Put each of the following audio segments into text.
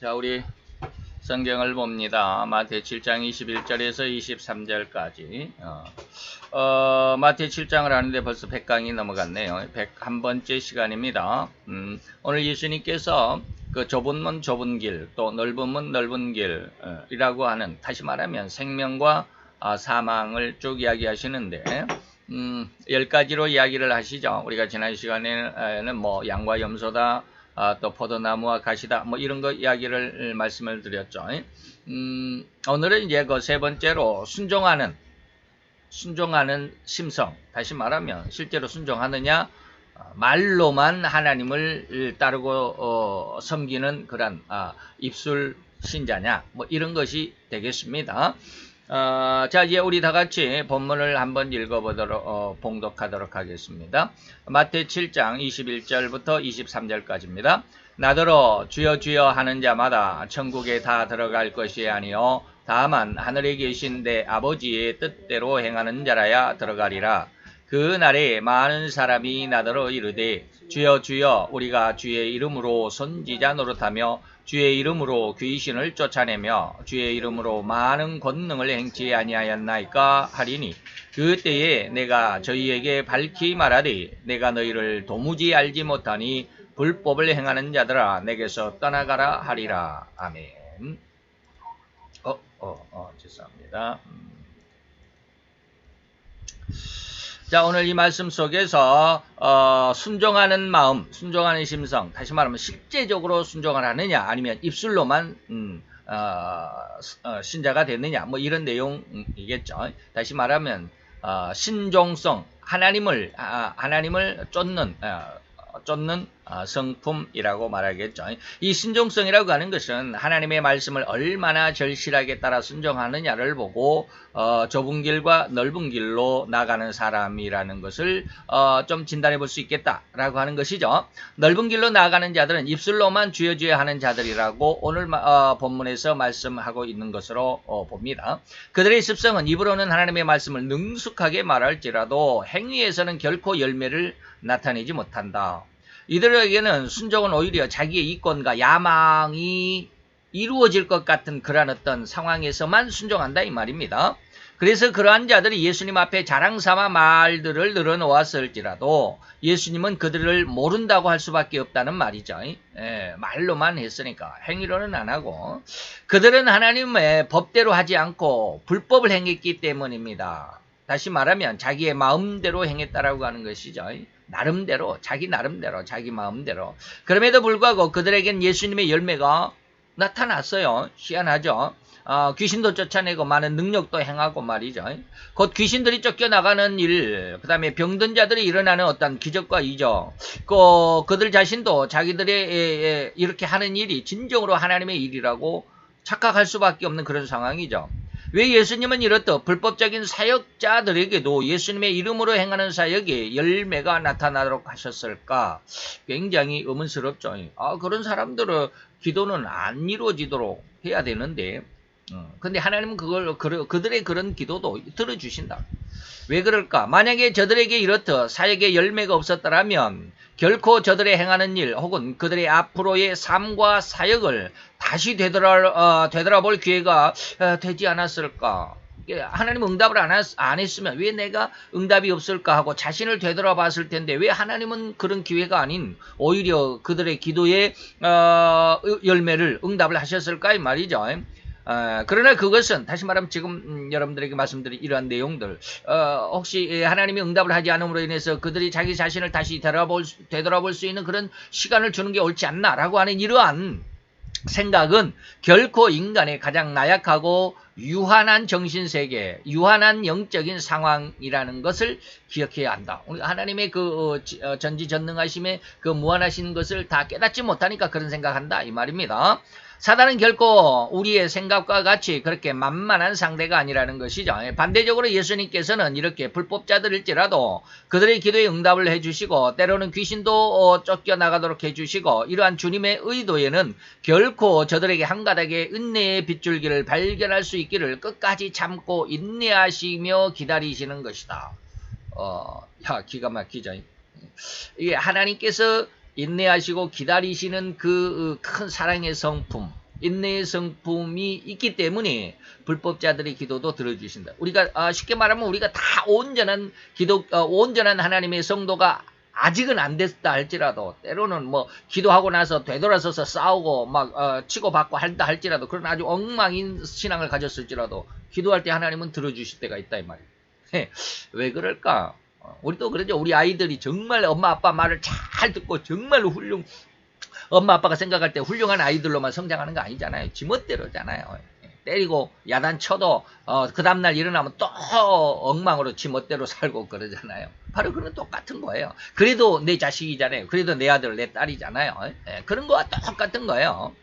자, 우리 성경을 봅니다. 마태 7장 21절에서 23절까지. 어, 어, 마태 7장을 하는데 벌써 100강이 넘어갔네요. 101번째 시간입니다. 음, 오늘 예수님께서 그 좁은 문 좁은 길, 또 넓은 문 넓은 길이라고 하는 다시 말하면 생명과 아, 사망을 쭉 이야기하시는데 음, 열 가지로 이야기를 하시죠. 우리가 지난 시간에는 뭐 양과 염소다, 아, 또 포도나무와 가시다, 뭐 이런 거 이야기를 말씀을 드렸죠. 음, 오늘은 이제 그 세 번째로 순종하는 순종하는 심성. 다시 말하면 실제로 순종하느냐 아, 말로만 하나님을 따르고 어, 섬기는 그런 아, 입술 신자냐 뭐 이런 것이 되겠습니다. 어, 자 이제 우리 다 같이 본문을 한번 읽어보도록 어, 봉독하도록 하겠습니다. 마태 7장 21절부터 23절까지입니다. 나더러 주여 주여 하는 자마다 천국에 다 들어갈 것이 아니요 다만 하늘에 계신 내 아버지의 뜻대로 행하는 자라야 들어가리라. 그 날에 많은 사람이 나더러 이르되 주여 주여 우리가 주의 이름으로 선지자 노릇하며 주의 이름으로 귀신을 쫓아내며 주의 이름으로 많은 권능을 행치 아니하였나이까 하리니 그때에 내가 저희에게 밝히 말하되 내가 너희를 도무지 알지 못하니 불법을 행하는 자들아 내게서 떠나가라 하리라 아멘. 어, 어, 어, 죄송합니다. 음. 자, 오늘 이 말씀 속에서 어, 순종하는 마음, 순종하는 심성, 다시 말하면 실제적으로 순종을 하느냐, 아니면 입술로만 음, 어, 어, 신자가 됐느냐, 뭐 이런 내용이겠죠. 다시 말하면 어, 신종성, 하나님을 아, 하나님을 쫓는 어, 쫓는 아, 성품이라고 말하겠죠. 이 신종성이라고 하는 것은 하나님의 말씀을 얼마나 절실하게 따라 순종하느냐를 보고 어, 좁은 길과 넓은 길로 나가는 사람이라는 것을 어, 좀 진단해 볼 수 있겠다라고 하는 것이죠. 넓은 길로 나가는 자들은 입술로만 주여 주여 하는 자들이라고 오늘 어, 본문에서 말씀하고 있는 것으로 어, 봅니다. 그들의 습성은 입으로는 하나님의 말씀을 능숙하게 말할지라도 행위에서는 결코 열매를 나타내지 못한다. 이들에게는 순종은 오히려 자기의 이권과 야망이 이루어질 것 같은 그러한 어떤 상황에서만 순종한다 이 말입니다. 그래서 그러한 자들이 예수님 앞에 자랑삼아 말들을 늘어놓았을지라도 예수님은 그들을 모른다고 할 수밖에 없다는 말이죠. 예, 말로만 했으니까 행위로는 안 하고 그들은 하나님의 법대로 하지 않고 불법을 행했기 때문입니다. 다시 말하면 자기의 마음대로 행했다라고 하는 것이죠. 나름대로 자기 나름대로 자기 마음대로 그럼에도 불구하고 그들에겐 예수님의 열매가 나타났어요. 희한하죠. 어, 귀신도 쫓아내고 많은 능력도 행하고 말이죠. 곧 귀신들이 쫓겨나가는 일, 그 다음에 병든 자들이 일어나는 어떤 기적과 이적, 그, 그들 자신도 자기들의 이렇게 하는 일이 진정으로 하나님의 일이라고 착각할 수밖에 없는 그런 상황이죠. 왜 예수님은 이렇듯 불법적인 사역자들에게도 예수님의 이름으로 행하는 사역에 열매가 나타나도록 하셨을까? 굉장히 의문스럽죠. 아, 그런 사람들은 기도는 안 이루어지도록 해야 되는데, 어, 근데 하나님은 그걸, 그들의 그런 기도도 들어주신다. 왜 그럴까? 만약에 저들에게 이렇듯 사역에 열매가 없었더라면 결코 저들의 행하는 일 혹은 그들의 앞으로의 삶과 사역을 다시 되돌아, 어, 되돌아볼 기회가 어, 되지 않았을까? 하나님 응답을 안, 했, 안 했으면 왜 내가 응답이 없을까 하고 자신을 되돌아 봤을 텐데 왜 하나님은 그런 기회가 아닌 오히려 그들의 기도에 어, 열매를 응답을 하셨을까 이 말이죠. 어, 그러나 그것은 다시 말하면 지금 음, 여러분들에게 말씀드린 이러한 내용들 어, 혹시 하나님이 응답을 하지 않음으로 인해서 그들이 자기 자신을 다시 되돌아볼, 되돌아볼 수 있는 그런 시간을 주는 게 옳지 않나라고 하는 이러한 생각은 결코 인간의 가장 나약하고 유한한 정신세계, 유한한 영적인 상황이라는 것을 기억해야 한다. 하나님의 그 어, 어, 전지전능하심에 그 무한하신 것을 다 깨닫지 못하니까 그런 생각한다 이 말입니다. 사단은 결코 우리의 생각과 같이 그렇게 만만한 상대가 아니라는 것이죠. 반대적으로 예수님께서는 이렇게 불법자들일지라도 그들의 기도에 응답을 해주시고 때로는 귀신도 어, 쫓겨나가도록 해주시고 이러한 주님의 의도에는 결코 저들에게 한가닥의 은혜의 빗줄기를 발견할 수 있기를 끝까지 참고 인내하시며 기다리시는 것이다. 어, 야, 기가 막히죠. 이게 하나님께서 인내하시고 기다리시는 그 큰 사랑의 성품 인내의 성품이 있기 때문에 불법자들의 기도도 들어주신다. 우리가 아, 쉽게 말하면 우리가 다 온전한 기도, 어, 온전한 하나님의 성도가 아직은 안 됐다 할지라도 때로는 뭐 기도하고 나서 되돌아서서 싸우고 막 어, 치고받고 한다 할지라도 그런 아주 엉망인 신앙을 가졌을지라도 기도할 때 하나님은 들어주실 때가 있다 이 말이에요. 왜 그럴까? 어, 우리도 그러죠. 우리 아이들이 정말 엄마 아빠 말을 잘 듣고 정말로 훌륭 엄마 아빠가 생각할 때 훌륭한 아이들로만 성장하는 거 아니잖아요. 지멋대로잖아요. 때리고 야단 쳐도 어, 그 다음날 일어나면 또 엉망으로 지멋대로 살고 그러잖아요. 바로 그런 똑같은 거예요. 그래도 내 자식이잖아요. 그래도 내 아들 내 딸이잖아요. 예, 그런 거와 똑같은 거예요.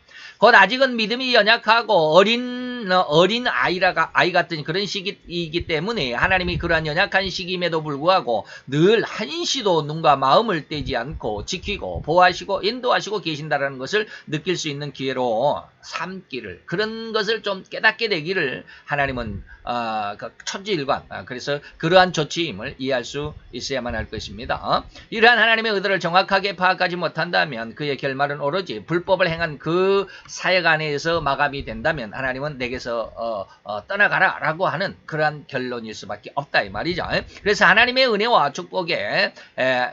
곧 아직은 믿음이 연약하고 어린 어, 어린 아이라가 아이 같은 그런 시기이기 때문에 하나님이 그러한 연약한 시기임에도 불구하고 늘 한시도 눈과 마음을 떼지 않고 지키고 보호하시고 인도하시고 계신다라는 것을 느낄 수 있는 기회로 삼기를 그런 것을 좀 깨닫게 되기를 하나님은 어, 그 천지일관 아, 그래서 그러한 조치임을 이해할 수 있어야만 할 것입니다. 어? 이러한 하나님의 의도를 정확하게 파악하지 못한다면 그의 결말은 오로지 불법을 행한 그 사역 안에서 마감이 된다면 하나님은 내게서 어, 어, 떠나가라 라고 하는 그러한 결론일 수밖에 없다 이 말이죠. 그래서 하나님의 은혜와 축복에 에,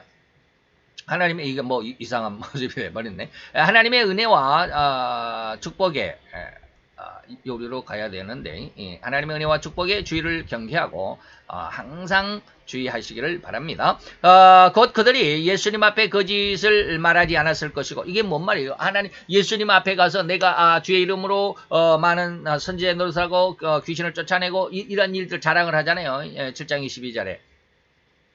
하나님의 이게 뭐 이- 이상한 모습이 돼버렸네. 하나님의 은혜와 어, 축복에 에, 어, 요리로 가야 되는데 예, 하나님의 은혜와 축복에 주의를 경계하고 어, 항상 주의하시기를 바랍니다. 어, 곧 그들이 예수님 앞에 거짓을 말하지 않았을 것이고 이게 뭔 말이에요? 하나님 예수님 앞에 가서 내가 아, 주의 이름으로 어, 많은 아, 선지자 노릇하고 어, 귀신을 쫓아내고 이, 런 일들 자랑을 하잖아요. 예, 7장 22절에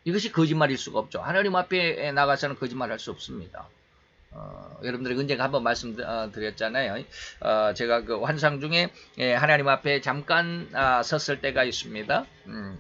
이것이 거짓말일 수가 없죠. 하나님 앞에 나가서는 거짓말할 수 없습니다. 어, 여러분들이 언젠가 한번 말씀드렸잖아요. 어, 제가 그 환상 중에 예, 하나님 앞에 잠깐 아, 섰을 때가 있습니다. 음.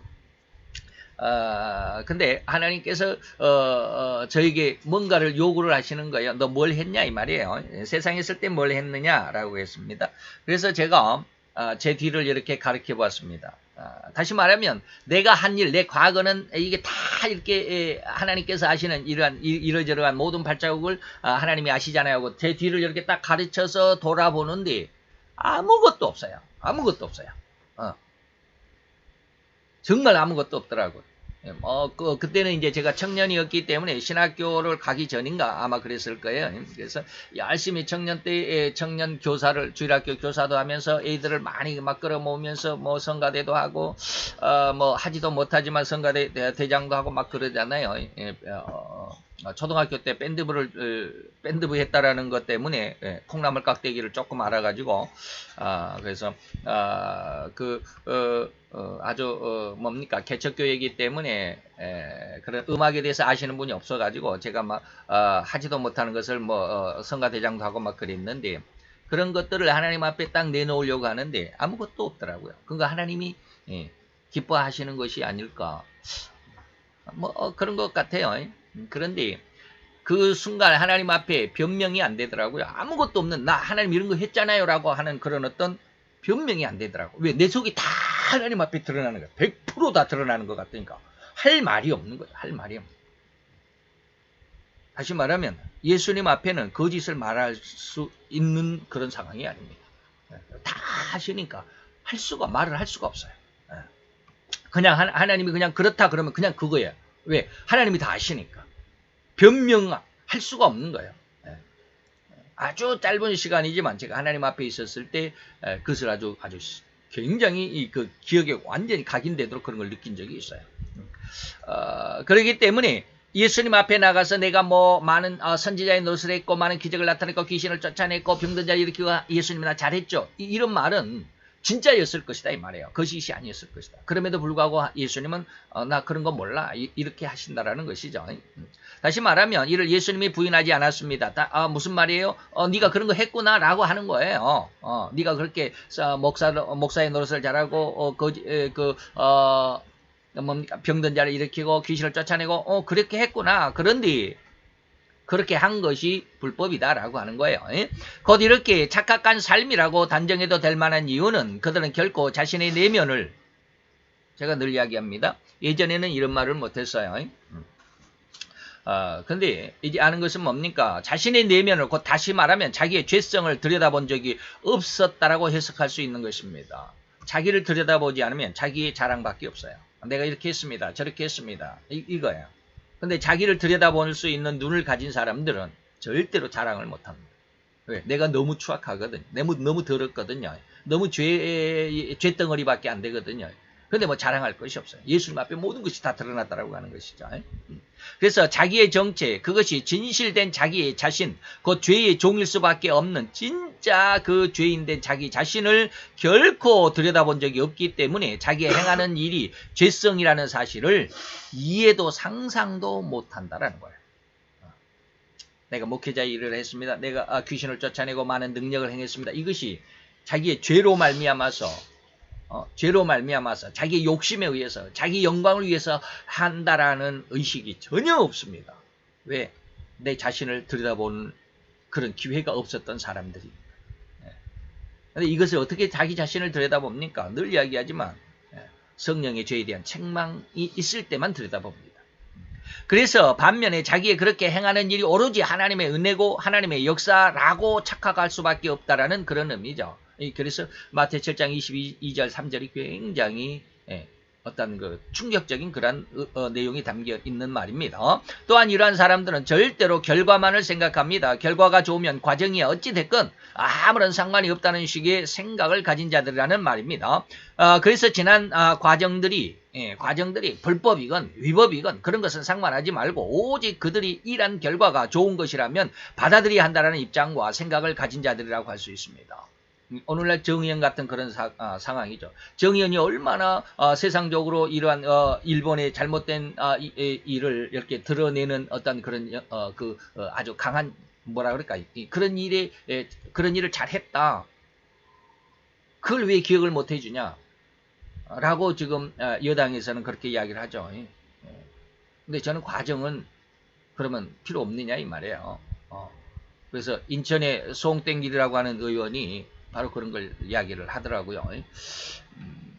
아, 근데 하나님께서 어, 어, 저에게 뭔가를 요구를 하시는 거예요. 너 뭘 했냐 이 말이에요. 예, 세상에 있을 때 뭘 했느냐라고 했습니다. 그래서 제가 아, 제 뒤를 이렇게 가르쳐 보았습니다. 아, 다시 말하면 내가 한 일, 내 과거는 이게 다 이렇게 예, 하나님께서 아시는 이러한 이- 이러저러한 모든 발자국을 아, 하나님이 아시잖아요. 하고 제 뒤를 이렇게 딱 가르쳐서 돌아보는데 아무것도 없어요. 아무것도 없어요. 어. 정말 아무것도 없더라고요. 예, 뭐, 그, 그때는 이제 제가 청년이었기 때문에 신학교를 가기 전인가 아마 그랬을 거예요. 그래서 열심히 청년 때 청년 교사를, 주일학교 교사도 하면서 애들을 많이 막 끌어모으면서 뭐 성가대도 하고, 어, 뭐 하지도 못하지만 성가대 대- 대장도 하고 막 그러잖아요. 예, 어, 어, 초등학교 때 밴드부를, 어, 밴드부 했다라는 것 때문에 예, 콩나물 깍대기를 조금 알아가지고, 아, 그래서, 아, 그, 어, 어, 아주 어, 뭡니까 개척교회이기 때문에 에, 그런 음악에 대해서 아시는 분이 없어가지고 제가 막 어, 하지도 못하는 것을 뭐 어, 성가대장도 하고 막 그랬는데 그런 것들을 하나님 앞에 딱 내놓으려고 하는데 아무것도 없더라고요. 그러니까 하나님이 예, 기뻐하시는 것이 아닐까 뭐 어, 그런 것 같아요. 음, 그런데 그 순간 하나님 앞에 변명이 안 되더라고요. 아무것도 없는 나 하나님 이런 거 했잖아요 라고 하는 그런 어떤 변명이 안 되더라고. 왜 내 속이 다 하나님 앞에 드러나는 거야. 100%다 드러나는 것 같으니까 할 말이 없는 거야. 할 말이 없는. 거야. 다시 말하면 예수님 앞에는 거짓을 말할 수 있는 그런 상황이 아닙니다. 다 하시니까 할 수가 말을 할 수가 없어요. 예. 그냥 하- 하나님이 그냥 그렇다 그러면 그냥 그거예요. 왜? 하나님이 다 아시니까. 변명할 수가 없는 거예요. 예. 아주 짧은 시간이지만 제가 하나님 앞에 있었을 때 에, 그것을 아주 아주 시- 굉장히 이 그 기억에 완전히 각인되도록 그런 걸 느낀 적이 있어요. 음. 어, 그렇기 때문에 예수님 앞에 나가서 내가 뭐 많은 어, 선지자의 노릇을 했고 많은 기적을 나타냈고 귀신을 쫓아냈고 병든 자 일으키고 예수님이 나 잘했죠. 이, 이런 말은 진짜였을 것이다 이 말이에요. 거짓이 아니었을 것이다. 그럼에도 불구하고 예수님은 어, 나 그런 거 몰라 이, 렇게 하신다라는 것이죠. 음. 다시 말하면 이를 예수님이 부인하지 않았습니다. 다, 아, 무슨 말이에요? 어, 네가 그런 거 했구나라고 하는 거예요. 어, 네가 그렇게 어, 목사 목사의 노릇을 잘하고 어, 그, 에, 그 어, 뭡니까 병든 자를 일으키고 귀신을 쫓아내고 어 그렇게 했구나. 그런데 그렇게 한 것이 불법이다라고 하는 거예요. 예? 곧 이렇게 착각한 삶이라고 단정해도 될 만한 이유는 그들은 결코 자신의 내면을 제가 늘 이야기합니다. 예전에는 이런 말을 못했어요. 음. 어, 근데 이제 아는 것은 뭡니까? 자신의 내면을 곧 다시 말하면 자기의 죄성을 들여다본 적이 없었다라고 해석할 수 있는 것입니다. 자기를 들여다보지 않으면 자기의 자랑밖에 없어요. 내가 이렇게 했습니다. 저렇게 했습니다. 이, 이거예요. 근데 자기를 들여다볼 수 있는 눈을 가진 사람들은 절대로 자랑을 못합니다. 왜? 내가 너무 추악하거든. 너무, 너무 더럽거든요. 너무 죄, 죄덩어리밖에 안 되거든요. 근데 뭐 자랑할 것이 없어요. 예수님 앞에 모든 것이 다 드러났다라고 하는 것이죠. 음. 그래서 자기의 정체, 그것이 진실된 자기의 자신, 그 죄의 종일 수밖에 없는 진짜 그 죄인된 자기 자신을 결코 들여다본 적이 없기 때문에 자기의 행하는 일이 죄성이라는 사실을 이해도 상상도 못한다라는 거예요. 어. 내가 목회자 일을 했습니다. 내가 아, 귀신을 쫓아내고 많은 능력을 행했습니다. 이것이 자기의 죄로 말미암아서 어, 죄로 말미암아서 자기 욕심에 의해서 자기 영광을 위해서 한다라는 의식이 전혀 없습니다. 왜? 내 자신을 들여다보는 그런 기회가 없었던 사람들이. 예. 근데 이것을 어떻게 자기 자신을 들여다봅니까? 늘 이야기하지만 예. 성령의 죄에 대한 책망이 있을 때만 들여다봅니다. 그래서 반면에 자기의 그렇게 행하는 일이 오로지 하나님의 은혜고 하나님의 역사라고 착각할 수밖에 없다라는 그런 의미죠. 그래서 마태 7장 22절 3절이 굉장히 예, 어떤 그 충격적인 그런 어, 어, 내용이 담겨 있는 말입니다. 또한 이러한 사람들은 절대로 결과만을 생각합니다. 결과가 좋으면 과정이 어찌 됐건 아무런 상관이 없다는 식의 생각을 가진 자들이라는 말입니다. 어, 그래서 지난 아, 과정들이 예, 과정들이 불법이건 위법이건 그런 것은 상관하지 말고 오직 그들이 일한 결과가 좋은 것이라면 받아들여야 한다는 입장과 생각을 가진 자들이라고 할 수 있습니다. 오늘날 정의연 같은 그런 사, 아, 상황이죠. 정의연이 얼마나 아, 세상적으로 이러한 어, 일본의 잘못된 아, 이, 이, 일을 이렇게 드러내는 어떤 그런 어, 그 어, 아주 강한 뭐라 그럴까 이, 그런 일에 에, 그런 일을 잘했다. 그걸 왜 기억을 못 해주냐? 라고 지금 아, 여당에서는 그렇게 이야기를 하죠. 예. 근데 저는 과정은 그러면 필요 없느냐 이 말이에요. 어. 그래서 인천의 송땡길이라고 하는 의원이 바로 그런 걸 이야기를 하더라고요. 음,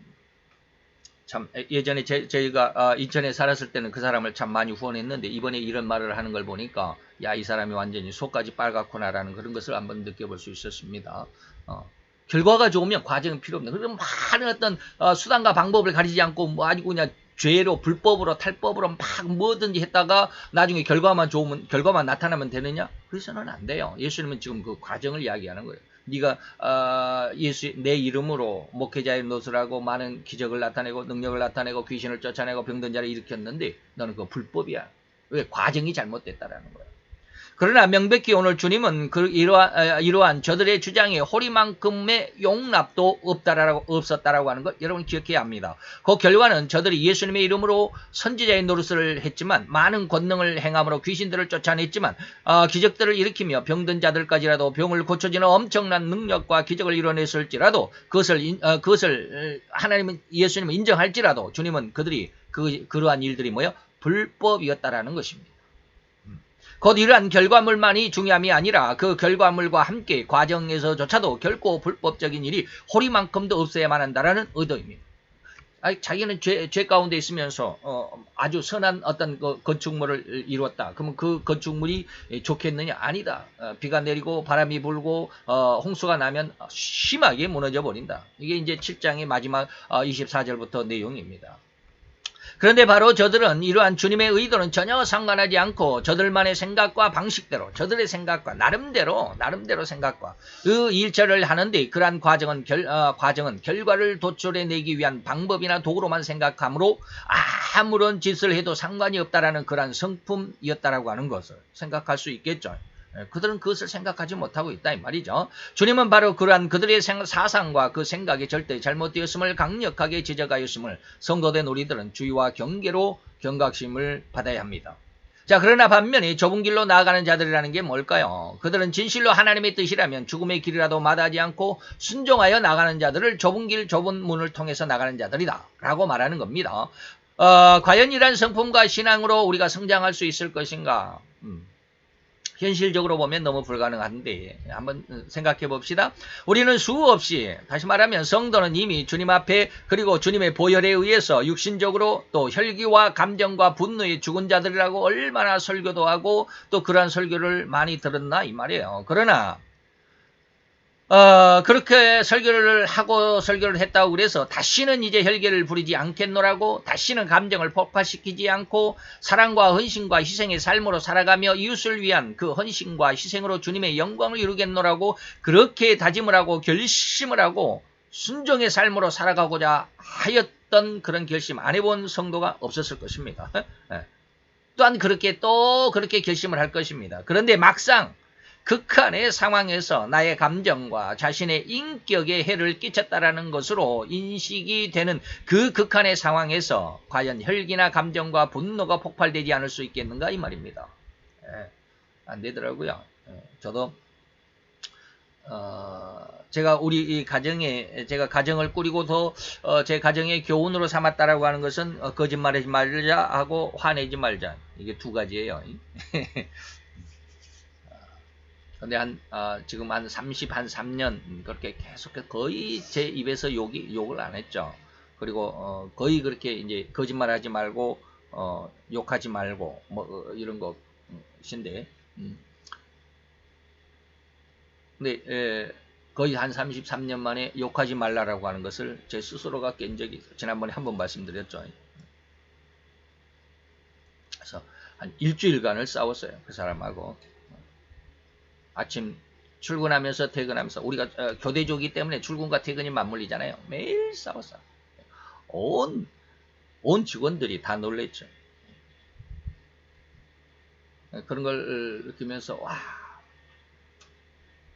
참 예전에 제, 저희가 어, 인천에 살았을 때는 그 사람을 참 많이 후원했는데 이번에 이런 말을 하는 걸 보니까 야 이 사람이 완전히 속까지 빨갛구나라는 그런 것을 한번 느껴볼 수 있었습니다. 어, 결과가 좋으면 과정은 필요 없는 그런 많은 어떤 어, 수단과 방법을 가리지 않고 뭐 아주 그냥 죄로 불법으로 탈법으로 막 뭐든지 했다가 나중에 결과만 좋으면 결과만 나타나면 되느냐? 그래서는 안 돼요. 예수님은 지금 그 과정을 이야기하는 거예요. 네가 어, 예수 내 이름으로 목회자의 노릇을 하고 많은 기적을 나타내고 능력을 나타내고 귀신을 쫓아내고 병든 자를 일으켰는데 너는 그 불법이야. 왜 과정이 잘못됐다라는 거야. 그러나 명백히 오늘 주님은 그 이러한, 이러한 저들의 주장에 호리만큼의 용납도 없다라고, 없었다라고 하는 것 여러분 기억해야 합니다. 그 결과는 저들이 예수님의 이름으로 선지자의 노릇을 했지만 많은 권능을 행함으로 귀신들을 쫓아냈지만 어, 기적들을 일으키며 병든 자들까지라도 병을 고쳐지는 엄청난 능력과 기적을 이뤄냈을지라도 그것을 어, 그것을 하나님은 예수님은 인정할지라도 주님은 그들이 그 그러한 일들이 뭐요 불법이었다라는 것입니다. 곧 이러한 결과물만이 중요함이 아니라 그 결과물과 함께 과정에서조차도 결코 불법적인 일이 호리만큼도 없어야만 한다라는 의도입니다. 아니, 자기는 죄, 죄 가운데 있으면서 어, 아주 선한 어떤 그 건축물을 이루었다. 그러면 그 건축물이 좋겠느냐? 아니다. 어, 비가 내리고 바람이 불고 어, 홍수가 나면 심하게 무너져 버린다. 이게 이제 7장의 마지막 24절부터 어, 내용입니다. 그런데 바로 저들은 이러한 주님의 의도는 전혀 상관하지 않고 저들만의 생각과 방식대로 저들의 생각과 나름대로 나름대로 생각과 그 일처를 하는데 그러한 과정은 결, 어, 과정은 결과를 도출해 내기 위한 방법이나 도구로만 생각하므로 아무런 짓을 해도 상관이 없다라는 그러한 성품이었다라고 하는 것을 생각할 수 있겠죠. 예, 그들은 그것을 생각하지 못하고 있다 이 말이죠. 주님은 바로 그러한 그들의 사상과 그 생각이 절대 잘못되었음을 강력하게 지적하였음을 성도된 우리들은 주의와 경계로 경각심을 받아야 합니다. 자 그러나 반면에 좁은 길로 나아가는 자들이라는 게 뭘까요? 그들은 진실로 하나님의 뜻이라면 죽음의 길이라도 마다하지 않고 순종하여 나가는 자들을 좁은 길 좁은 문을 통해서 나가는 자들이다 라고 말하는 겁니다. 어, 과연 이러한 성품과 신앙으로 우리가 성장할 수 있을 것인가? 음. 현실적으로 보면 너무 불가능한데 한번 생각해 봅시다. 우리는 수없이 다시 말하면 성도는 이미 주님 앞에 그리고 주님의 보혈에 의해서 육신적으로 또 혈기와 감정과 분노에 죽은 자들이라고 얼마나 설교도 하고 또 그러한 설교를 많이 들었나 이 말이에요. 그러나 어, 그렇게 설교를 하고 설교를 했다고 그래서 다시는 이제 혈계를 부리지 않겠노라고 다시는 감정을 폭발시키지 않고 사랑과 헌신과 희생의 삶으로 살아가며 이웃을 위한 그 헌신과 희생으로 주님의 영광을 이루겠노라고 그렇게 다짐을 하고 결심을 하고 순종의 삶으로 살아가고자 하였던 그런 결심 안 해본 성도가 없었을 것입니다. 예. 또한 그렇게 또 그렇게 결심을 할 것입니다. 그런데 막상 극한의 상황에서 나의 감정과 자신의 인격에 해를 끼쳤다라는 것으로 인식이 되는 그 극한의 상황에서 과연 혈기나 감정과 분노가 폭발되지 않을 수 있겠는가 이 말입니다. 예, 안 되더라고요. 예, 저도 어, 제가 우리 이 가정에 제가 가정을 꾸리고 더제 어, 가정의 교훈으로 삼았다라고 하는 것은 어, 거짓말하지 말자 하고 화내지 말자 이게 두 가지예요. 근데 한 어, 지금 한 30, 한 3년 그렇게 계속 거의 제 입에서 욕이 욕을 안 했죠. 그리고 어, 거의 그렇게 이제 거짓말하지 말고 어, 욕하지 말고 뭐 어, 이런 것인데. 음. 근데 에, 거의 한 33년 만에 욕하지 말라라고 하는 것을 제 스스로가 깬 적이. 지난번에 한 번 말씀드렸죠. 그래서 한 일주일간을 싸웠어요. 그 사람하고. 아침 출근하면서 퇴근하면서 우리가 어, 교대조기 때문에 출근과 퇴근이 맞물리잖아요. 매일 싸웠어. 온, 온 직원들이 다 놀랬죠. 그런 걸 느끼면서 와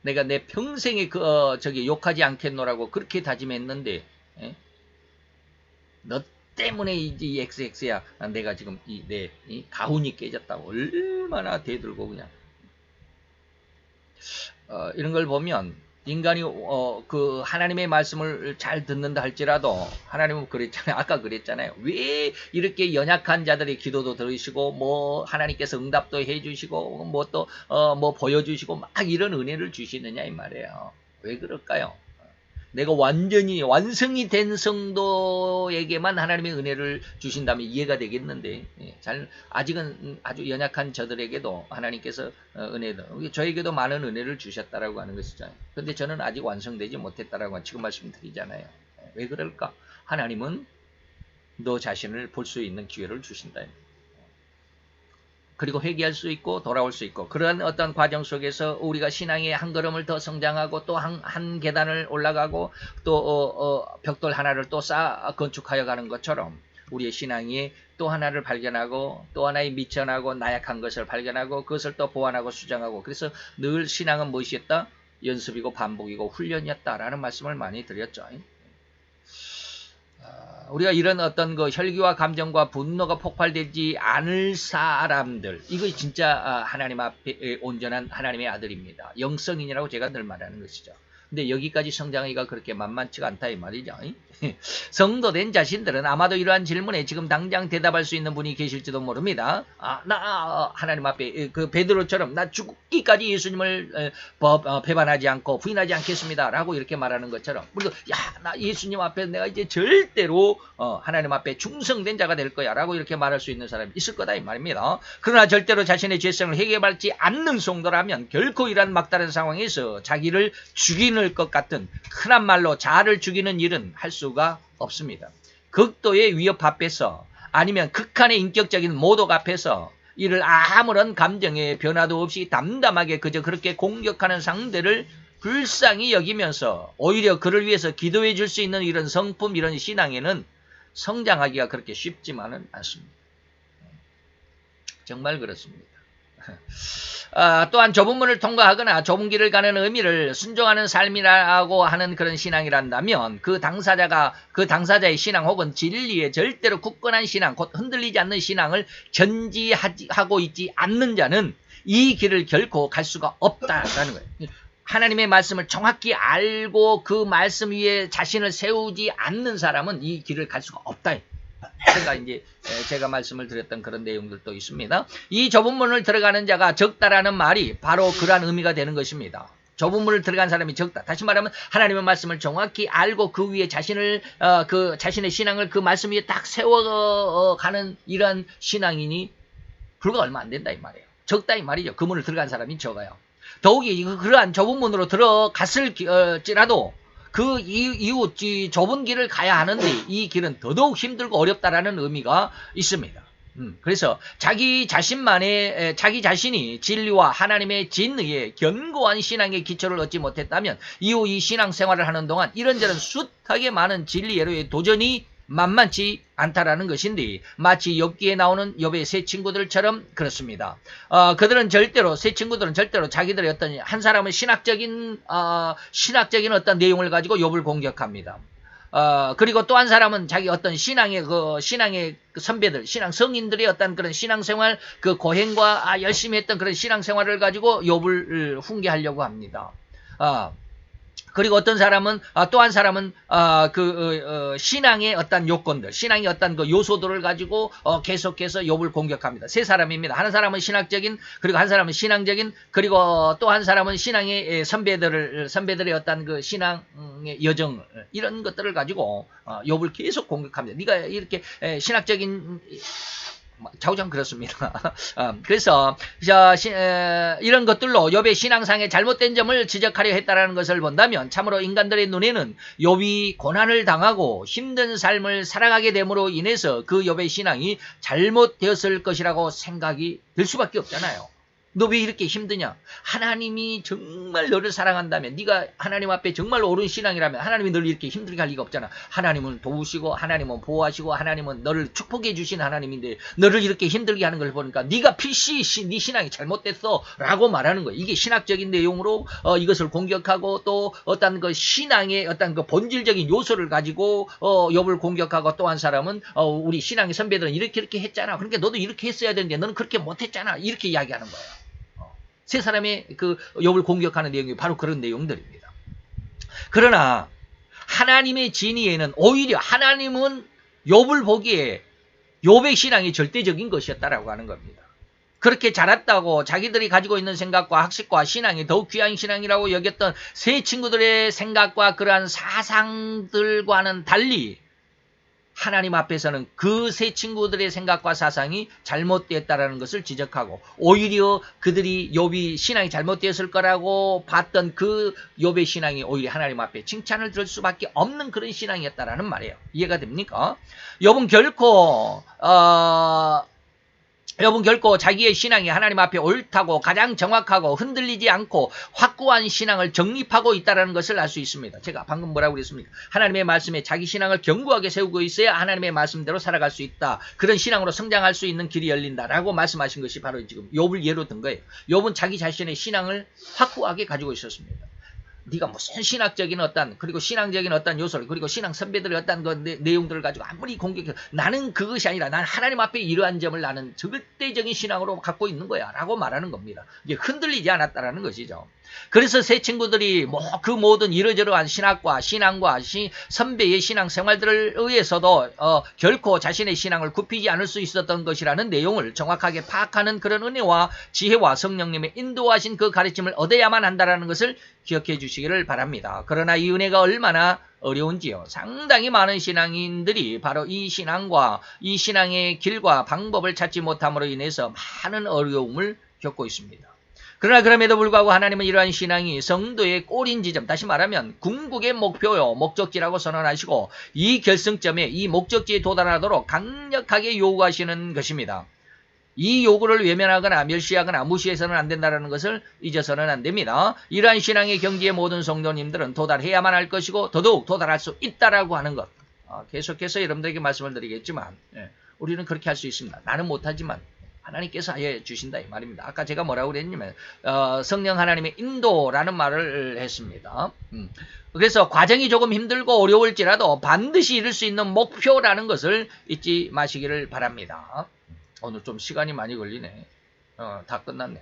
내가 내 평생에 그 어, 저기 욕하지 않겠노라고 그렇게 다짐했는데 에? 예? 너 때문에 이 XX야 내가 지금 이내 가훈이 깨졌다고 얼마나 대들고 그냥 어, 이런 걸 보면 인간이 어, 그 하나님의 말씀을 잘 듣는다 할지라도 하나님은 그랬잖아요. 아까 그랬잖아요. 왜 이렇게 연약한 자들의 기도도 들으시고 뭐 하나님께서 응답도 해주시고 뭐 또뭐 어, 뭐 보여주시고 막 이런 은혜를 주시느냐 이 말이에요. 왜 그럴까요? 내가 완전히 완성이 된 성도에게만 하나님의 은혜를 주신다면 이해가 되겠는데 예, 잘 아직은 아주 연약한 저들에게도 하나님께서 어, 은혜도 저에게도 많은 은혜를 주셨다라고 하는 것이죠. 그런데 저는 아직 완성되지 못했다라고 지금 말씀드리잖아요. 예, 왜 그럴까? 하나님은 너 자신을 볼 수 있는 기회를 주신다. 그리고 회개할 수 있고 돌아올 수 있고 그런 어떤 과정 속에서 우리가 신앙의 한 걸음을 더 성장하고 또한 한 계단을 올라가고 또 어, 어, 벽돌 하나를 또 쌓아 건축하여 가는 것처럼 우리의 신앙이 또 하나를 발견하고 또 하나의 미천하고 나약한 것을 발견하고 그것을 또 보완하고 수정하고 그래서 늘 신앙은 무엇이었다? 연습이고 반복이고 훈련이었다라는 말씀을 많이 드렸죠. 우리가 이런 어떤 그 혈기와 감정과 분노가 폭발되지 않을 사람들 이거 진짜 아, 하나님 앞에 온전한 하나님의 아들입니다. 영성인이라고 제가 늘 말하는 것이죠. 근데 여기까지 성장하기가 그렇게 만만치가 않다 이 말이죠. 성도된 자신들은 아마도 이러한 질문에 지금 당장 대답할 수 있는 분이 계실지도 모릅니다. 아, 나 아, 하나님 앞에 그 베드로처럼 나 죽기까지 예수님을 어, 배반하지 않고 부인하지 않겠습니다 라고 이렇게 말하는 것처럼 우리도 야 나 예수님 앞에 내가 이제 절대로 어, 하나님 앞에 충성된 자가 될 거야 라고 이렇게 말할 수 있는 사람이 있을 거다 이 말입니다. 그러나 절대로 자신의 죄성을 해결받지 않는 성도라면 결코 이런 막다른 상황에서 자기를 죽이는 것 같은 흔한 말로 자아를 죽이는 일은 할수 수가 없습니다. 극도의 위협 앞에서 아니면 극한의 인격적인 모독 앞에서 이를 아무런 감정의 변화도 없이 담담하게 그저 그렇게 공격하는 상대를 불쌍히 여기면서 오히려 그를 위해서 기도해 줄 수 있는 이런 성품, 이런 신앙에는 성장하기가 그렇게 쉽지만은 않습니다. 정말 그렇습니다. 어, 또한 좁은 문을 통과하거나 좁은 길을 가는 의미를 순종하는 삶이라고 하는 그런 신앙이란다면 그 당사자가 그 당사자의 신앙 혹은 진리에 절대로 굳건한 신앙 곧 흔들리지 않는 신앙을 견지하고 있지 않는 자는 이 길을 결코 갈 수가 없다라는 거예요. 하나님의 말씀을 정확히 알고 그 말씀 위에 자신을 세우지 않는 사람은 이 길을 갈 수가 없다. 제가 이제 에, 제가 말씀을 드렸던 그런 내용들도 있습니다. 이 좁은 문을 들어가는 자가 적다라는 말이 바로 그러한 의미가 되는 것입니다. 좁은 문을 들어간 사람이 적다. 다시 말하면 하나님의 말씀을 정확히 알고 그 위에 자신을 어, 그 자신의 신앙을 그 말씀 위에 딱 세워가는 이러한 신앙인이 불과 얼마 안 된다 이 말이에요. 적다 이 말이죠. 그 문을 들어간 사람이 적어요. 더욱이 그- 그러한 좁은 문으로 들어갔을지라도 그 이- 이후 이 좁은 길을 가야 하는데 이 길은 더더욱 힘들고 어렵다라는 의미가 있습니다. 음, 그래서 자기 자신만의 에, 자기 자신이 진리와 하나님의 진리에 견고한 신앙의 기초를 얻지 못했다면 이후 이 신앙 생활을 하는 동안 이런저런 숱하게 많은 진리 예로에 도전이 만만치 않다라는 것인데 마치 엽기에 나오는 엽의 세 친구들처럼 그렇습니다. 어, 그들은 절대로 세 친구들은 절대로 자기들의 어떤 한 사람은 신학적인 어, 신학적인 어떤 내용을 가지고 엽을 공격합니다. 어, 그리고 또 한 사람은 자기 어떤 신앙의 그 신앙의 그 선배들, 신앙 성인들의 어떤 그런 신앙생활 그 고행과 아, 열심히 했던 그런 신앙생활을 가지고 욥을 훈계하려고 합니다. 아, 그리고 어떤 사람은 또한 사람은 아, 그 어, 어, 신앙의 어떤 요건들, 신앙의 어떤 그 요소들을 가지고 어, 계속해서 욥을 공격합니다. 세 사람입니다. 한 사람은 신학적인 그리고 한 사람은 신앙적인 그리고 또 한 사람은 신앙의 예, 선배들을 선배들의 어떤 그 신앙의 여정 이런 것들을 가지고 어, 욥을 계속 공격합니다. 네가 이렇게 에, 신학적인 자우장 그렇습니다. 어, 그래서 이런 것들로 욥의 신앙상의 잘못된 점을 지적하려 했다라는 것을 본다면 참으로 인간들의 눈에는 욥이 고난을 당하고 힘든 삶을 살아가게 됨으로 인해서 그 욥의 신앙이 잘못되었을 것이라고 생각이 들 수밖에 없잖아요. 너 왜 이렇게 힘드냐? 하나님이 정말 너를 사랑한다면 네가 하나님 앞에 정말 옳은 신앙이라면 하나님이 너를 이렇게 힘들게 할 리가 없잖아. 하나님은 도우시고 하나님은 보호하시고 하나님은 너를 축복해 주신 하나님인데 너를 이렇게 힘들게 하는 걸 보니까 네가 필시 시, 네 신앙이 잘못됐어 라고 말하는 거예요. 이게 신학적인 내용으로 어, 이것을 공격하고 또 어떤 그 신앙의 어떤 그 본질적인 요소를 가지고 어, 욥을 공격하고 또 한 사람은 어, 우리 신앙의 선배들은 이렇게 이렇게 했잖아. 그러니까 너도 이렇게 했어야 되는데 너는 그렇게 못했잖아. 이렇게 이야기하는 거예요. 세 사람의 그 욥을 공격하는 내용이 바로 그런 내용들입니다. 그러나 하나님의 진리에는 오히려 하나님은 욥을 보기에 욥의 신앙이 절대적인 것이었다라고 하는 겁니다. 그렇게 자랐다고 자기들이 가지고 있는 생각과 학식과 신앙이 더욱 귀한 신앙이라고 여겼던 세 친구들의 생각과 그러한 사상들과는 달리 하나님 앞에서는 그 세 친구들의 생각과 사상이 잘못되었다라는 것을 지적하고 오히려 그들이 욥이 신앙이 잘못되었을 거라고 봤던 그 욥의 신앙이 오히려 하나님 앞에 칭찬을 들을 수밖에 없는 그런 신앙이었다라는 말이에요. 이해가 됩니까? 욥은 결코 어, 여러분 결코 자기의 신앙이 하나님 앞에 옳다고 가장 정확하고 흔들리지 않고 확고한 신앙을 정립하고 있다는 것을 알 수 있습니다. 제가 방금 뭐라고 그랬습니까? 하나님의 말씀에 자기 신앙을 견고하게 세우고 있어야 하나님의 말씀대로 살아갈 수 있다. 그런 신앙으로 성장할 수 있는 길이 열린다라고 말씀하신 것이 바로 지금 욥을 예로 든 거예요. 욥은 자기 자신의 신앙을 확고하게 가지고 있었습니다. 네가 무슨 신학적인 어떤 그리고 신앙적인 어떤 요소를 그리고 신앙 선배들의 어떤 그 내, 내용들을 가지고 아무리 공격해 나는 그것이 아니라 난 하나님 앞에 이러한 점을 나는 절대적인 신앙으로 갖고 있는 거야 라고 말하는 겁니다. 이게 흔들리지 않았다라는 것이죠. 그래서 새 친구들이 뭐 그 모든 이러저러한 신학과 신앙과 시, 선배의 신앙 생활들을 의해서도 어, 결코 자신의 신앙을 굽히지 않을 수 있었던 것이라는 내용을 정확하게 파악하는 그런 은혜와 지혜와 성령님의 인도하신 그 가르침을 얻어야만 한다라는 것을 기억해 주시기를 바랍니다. 그러나 이 은혜가 얼마나 어려운지요. 상당히 많은 신앙인들이 바로 이 신앙과 이 신앙의 길과 방법을 찾지 못함으로 인해서 많은 어려움을 겪고 있습니다. 그러나 그럼에도 불구하고 하나님은 이러한 신앙이 성도의 꼬린 지점, 다시 말하면 궁극의 목표요, 목적지라고 선언하시고 이 결승점에 이 목적지에 도달하도록 강력하게 요구하시는 것입니다. 이 요구를 외면하거나 멸시하거나 무시해서는 안 된다는 것을 잊어서는 안 됩니다. 이러한 신앙의 경지의 모든 성도님들은 도달해야만 할 것이고 더더욱 도달할 수 있다라고 하는 것. 어, 계속해서 여러분들에게 말씀을 드리겠지만 예, 우리는 그렇게 할 수 있습니다. 나는 못하지만 하나님께서 해 주신다 이 말입니다. 아까 제가 뭐라고 그랬냐면 어, 성령 하나님의 인도라는 말을 했습니다. 음. 그래서 과정이 조금 힘들고 어려울지라도 반드시 이룰 수 있는 목표라는 것을 잊지 마시기를 바랍니다. 오늘 좀 시간이 많이 걸리네. 어, 다 끝났네.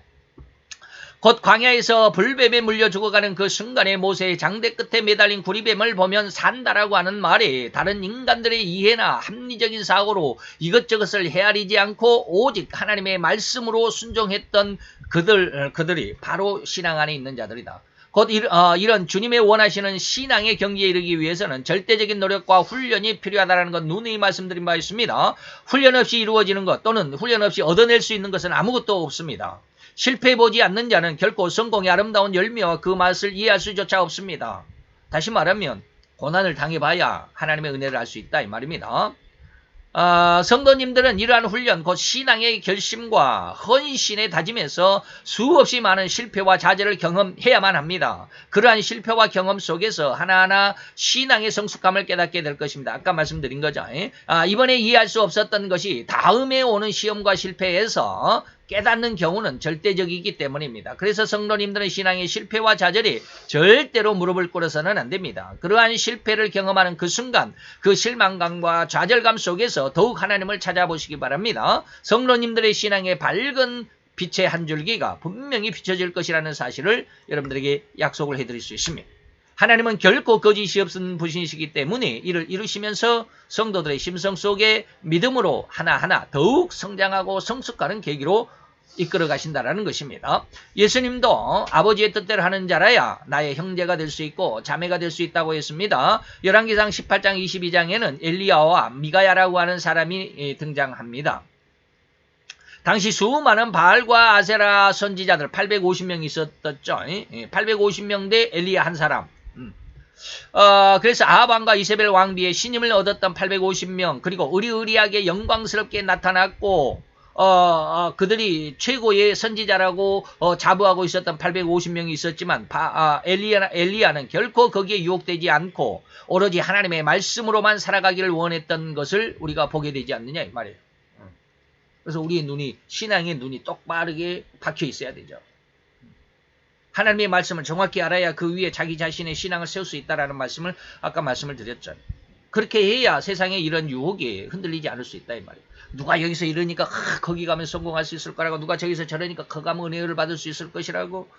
곧 광야에서 불뱀에 물려 죽어가는 그 순간에 모세의 장대 끝에 매달린 구리뱀을 보면 산다라고 하는 말이 다른 인간들의 이해나 합리적인 사고로 이것저것을 헤아리지 않고 오직 하나님의 말씀으로 순종했던 그들, 그들이 바로 신앙 안에 있는 자들이다. 곧 어, 이런 주님의 원하시는 신앙의 경지에 이르기 위해서는 절대적인 노력과 훈련이 필요하다는 것 누누이 말씀드린 바 있습니다. 훈련 없이 이루어지는 것 또는 훈련 없이 얻어낼 수 있는 것은 아무것도 없습니다. 실패해보지 않는 자는 결코 성공의 아름다운 열매와 그 맛을 이해할 수조차 없습니다. 다시 말하면 고난을 당해봐야 하나님의 은혜를 알 수 있다 이 말입니다. 어, 성도님들은 이러한 훈련, 곧 신앙의 결심과 헌신의 다짐에서 수없이 많은 실패와 좌절을 경험해야만 합니다. 그러한 실패와 경험 속에서 하나하나 신앙의 성숙함을 깨닫게 될 것입니다. 아까 말씀드린 거죠. 아, 이번에 이해할 수 없었던 것이 다음에 오는 시험과 실패에서 깨닫는 경우는 절대적이기 때문입니다. 그래서 성도님들의 신앙의 실패와 좌절이 절대로 무릎을 꿇어서는 안 됩니다. 그러한 실패를 경험하는 그 순간 그 실망감과 좌절감 속에서 더욱 하나님을 찾아보시기 바랍니다. 성도님들의 신앙의 밝은 빛의 한 줄기가 분명히 비춰질 것이라는 사실을 여러분들에게 약속을 해드릴 수 있습니다. 하나님은 결코 거짓이 없은 분신이시기 때문에 이를 이루시면서 성도들의 심성 속에 믿음으로 하나하나 더욱 성장하고 성숙하는 계기로 이끌어 가신다라는 것입니다. 예수님도 아버지의 뜻대로 하는 자라야 나의 형제가 될 수 있고 자매가 될 수 있다고 했습니다. 열왕기상 18장 22장에는 엘리야와 미가야라고 하는 사람이 예, 등장합니다. 당시 수많은 바알과 아세라 선지자들 850명 있었었죠. 850명 대 엘리야 한 사람. 어, 그래서 아합왕과 이세벨 왕비의 신임을 얻었던 850명 그리고 의리의리하게 영광스럽게 나타났고 어, 어, 그들이 최고의 선지자라고 어, 자부하고 있었던 850명이 있었지만 바, 아, 엘리야, 엘리야는 결코 거기에 유혹되지 않고 오로지 하나님의 말씀으로만 살아가기를 원했던 것을 우리가 보게 되지 않느냐 이 말이에요. 그래서 우리의 눈이 신앙의 눈이 똑바르게 박혀 있어야 되죠. 하나님의 말씀을 정확히 알아야 그 위에 자기 자신의 신앙을 세울 수 있다라는 말씀을 아까 말씀을 드렸죠. 그렇게 해야 세상에 이런 유혹이 흔들리지 않을 수 있다 이 말이에요. 누가 여기서 이러니까 하, 거기 가면 성공할 수 있을 거라고 누가 저기서 저러니까 거 가면 은혜를 받을 수 있을 것이라고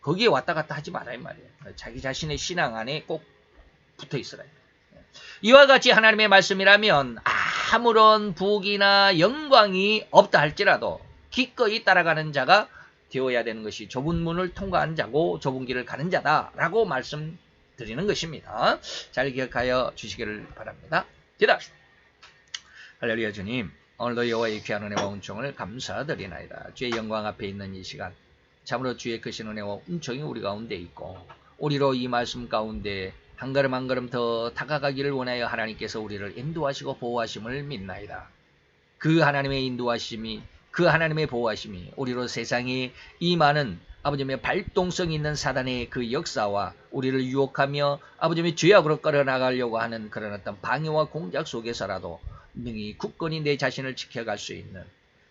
거기에 왔다 갔다 하지 말아 이 말이에요. 자기 자신의 신앙 안에 꼭 붙어 있으라. 이와 같이 하나님의 말씀이라면 아무런 부귀나 영광이 없다 할지라도 기꺼이 따라가는 자가 되어야 되는 것이 좁은 문을 통과한 자고 좁은 길을 가는 자다라고 말씀드리는 것입니다. 잘 기억하여 주시기를 바랍니다. 기도합시다. 할렐루야 주님 오늘도 여호와의 귀한 은혜와 은총을 감사드리나이다. 주의 영광 앞에 있는 이 시간 참으로 주의 크신 은혜와 은총이 우리 가운데 있고 우리로 이 말씀 가운데 한 걸음 한 걸음 더 다가가기를 원하여 하나님께서 우리를 인도하시고 보호하심을 믿나이다. 그 하나님의 인도하심이 그 하나님의 보호하심이 우리로 세상에 이 많은 아버지의 발동성 있는 사단의 그 역사와 우리를 유혹하며 아버지의 죄악으로 끌어나가려고 하는 그런 어떤 방해와 공작 속에서라도 능히 굳건히 내 자신을 지켜갈 수 있는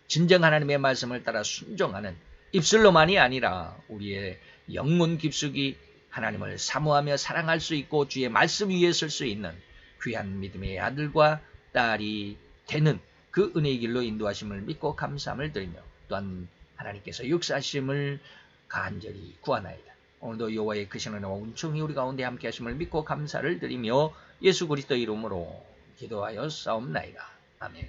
진정 하나님의 말씀을 따라 순종하는 입술로만이 아니라 우리의 영문 깊숙이 하나님을 사모하며 사랑할 수 있고 주의 말씀 위에 설 수 있는 귀한 믿음의 아들과 딸이 되는 그 은혜의 길로 인도하심을 믿고 감사함을 드리며 또한 하나님께서 역사하심을 간절히 구하나이다. 오늘도 여호와의 크신 은혜와 은총이 우리 가운데 함께 하심을 믿고 감사를 드리며 예수 그리스도 이름으로 기도하여 싸움나이다. 아멘.